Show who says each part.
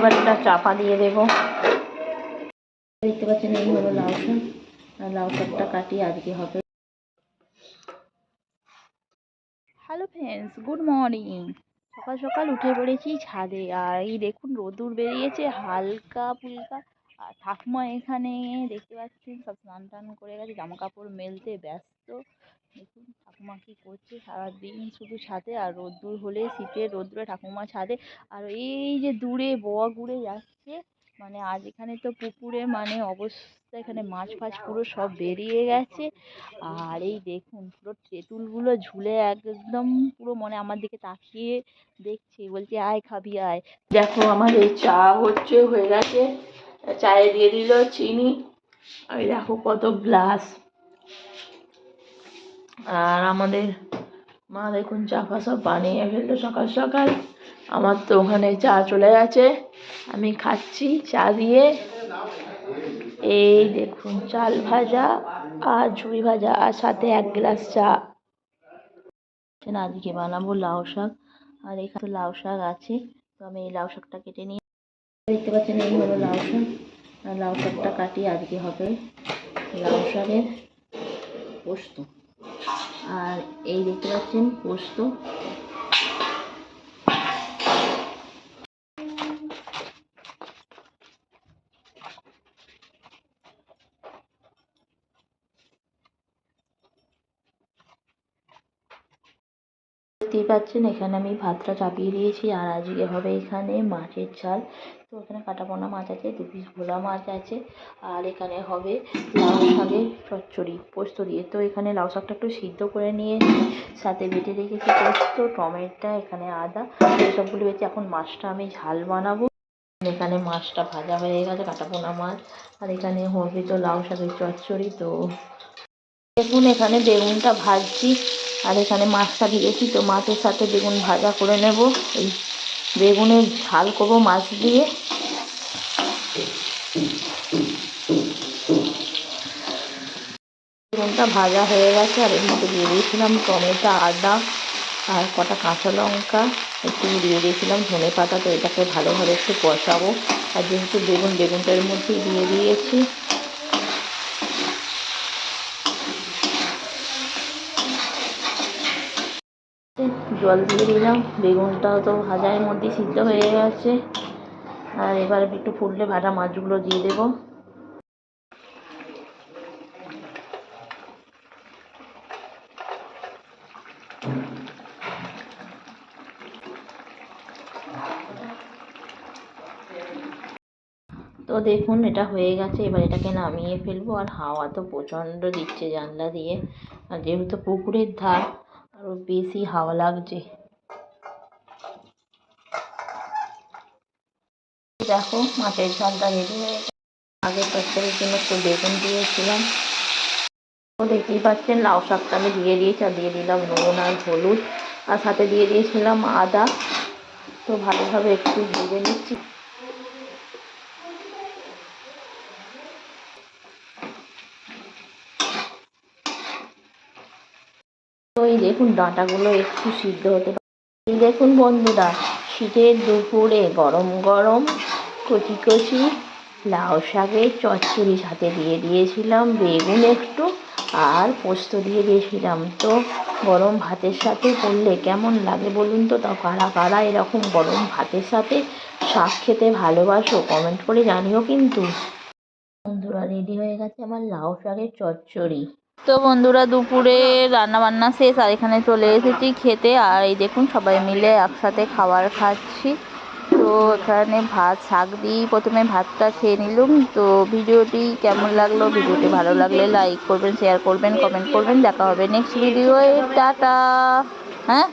Speaker 1: এবার এটা চাপা দিয়ে দেবো। দেখতে পাচ্ছেন, এই হলো লাউ শাক। লাউ শাকটা কাটি আজকে হবে। হ্যালো ফ্রেন্ডস গুড মর্নিং সকাল সকাল উঠে পড়েছি ছাদে। আর এই দেখুন রোদুর বেরিয়েছে, হালকা ফুলকা। আর ঠাকুমা এখানে, দেখতে পাচ্ছেন, সব স্নান টান করে গেছে জামা কাপড় মেলতে ব্যস্ত। দেখুন, ঠাকুমা কী করছে? সারাদিন শুধু ছাদে আর রোদ্দুর হলে শীতের রোদ্দুরে ঠাকুমা ছাদে। আর এই যে দূরে বক উড়ে যাচ্ছে মানে আজ এখানে তো পুকুরে মানে অবস্থা, এখানে মাছ ফাছ পুরো সব বেরিয়ে গেছে। আর এই দেখুন, পুরো তেঁতুলগুলো ঝুলে একদম পুরো মনে আমার দিকে তাকিয়ে দেখছে, বলছে, আয় খাবি, আয়। দেখো, আমার এই চা হচ্ছে হয়ে গেছে। চায়ে দিয়ে দিল চিনি। আর দেখো কত গ্লাস। আর আমাদের মা দেখুন চা ফা সব বানিয়ে ফেলল সকাল সকাল। আমার তো ওখানে চা চলে গেছে। আমি খাচ্ছি চা দিয়ে। এই দেখুন চাল ভাজা আর ঝুড়ি ভাজা আর সাথে এক গ্লাস চা। আজকে বানাবো লাউ শাক। আর এখানে লাউ শাক আছে। তো আমি এই লাউ শাকটা কেটে নিয়ে দেখতে পাচ্ছেন এই হলো লাউ শাক। আর লাউ শাকটা কাটি আজকে হবে লাউ শাকের পোস্ত। আর এই দেখতে পাচ্ছেন পোস্ত। দেখতেই পাচ্ছেন, এখানে আমি ভাতটা চাপিয়ে দিয়েছি আর আজকে হবে এখানে মাছের ঝাল। তো এখানে কাটাপোনা মাছ আছে, দু পিস ভোলা মাছ আছে আর এখানে হবে লাউ শাকের চচ্চড়ি, পোস্ত দিয়ে। তো এখানে লাউ শাকটা একটু সিদ্ধ করে নিয়েছি, সাথে বেটে রেখেছি পোস্ত, টমেটো, এখানে আদা, এসবগুলো বেটে এখন মাছটা আমি ঝাল বানাবো। এখানে মাছটা ভাজা হয়ে গেছে কাটাপোনা মাছ। আর এখানে হবে তো লাউ শাকের চচ্চড়ি, তো দেখুন, এখানে বেগুনটা ভাজছি, আর এখানে মাছটা দিয়েছি, তো মাছের সাথে বেগুন ভাজা করে নেব। এই বেগুনের ঝাল করব মাছ দিয়ে। বেগুনটা ভাজা হয়ে গেছে, আর এর মধ্যে দিয়ে দিয়েছিলাম টমেটো, আদা, আর কটা কাঁচা লঙ্কা, একটু দিয়ে দিয়েছিলাম ধনে পাতা, তো এটাকে ভালোভাবে একটু কষাবো। আর যেহেতু বেগুন, বেগুনটা এর মধ্যেই দিয়ে দিয়েছি জল দিয়ে দিলাম। বেগুনটাও তো ভাজার মধ্যে সিদ্ধ হয়ে গেছে। আর এবার একটু ফুটলে ভাজা মাছগুলো দিয়ে দেবো। তো দেখুন, এটা হয়ে গেছে। এবার এটাকে নামিয়ে ফেলব। আর হাওয়া তো প্রচণ্ড দিচ্ছে জানলা দিয়ে। আর যেহেতু পুকুরের ধার আরও বেশি হাওয়া লাগছে। দেখো, মাছের ঝালটা রেডি হয়ে গেছে। আগে তরকারির জন্য একটু বেগুন দিয়েছিলাম। তো দেখতেই পাচ্ছেন, লাউ শাকটা আমি দিয়ে দিয়েছি, আর দিয়ে দিলাম নুন আর হলুদ। আর সাথে দিয়ে দিয়েছিলাম আদা। তো ভালোভাবে একটু ভেজে নিচ্ছি। এই দেখুন ডাঁটাগুলো একটু সিদ্ধ হতে এই দেখুন বন্ধুরা, শীতের দুপুরে গরম গরম কচি কচি লাউ শাকের চচ্চড়ি সাথে দিয়ে দিয়েছিলাম, বেগুন একটু আর পোস্ত দিয়ে দিয়েছিলাম। তো গরম ভাতের সাথে করলে কেমন লাগে বলুন তো? তা কারা কারা এরকম গরম ভাতের সাথে শাক খেতে ভালোবাসো কমেন্ট করে জানিও কিন্তু। বন্ধুরা, রেডি হয়ে গেছে আমার লাউ শাকের চচ্চড়ি। তো বন্ধুরা দুপুরে রান্না বান্না শেষ, আর এখানে চলে এসেছি খেতে। আর এই দেখুন, সবাই মিলে একসাথে খাবার খাচ্ছি। তো এখানে ভাত, শাক দিই প্রথমে ভাতটা খেয়ে নিলুম। তো ভিডিওটি কেমন লাগল, ভিডিওটি ভালো লাগলে লাইক করবেন শেয়ার করবেন কমেন্ট করবেন। দেখা হবে নেক্সট ভিডিওয়ে টাটা! হ্যাঁ?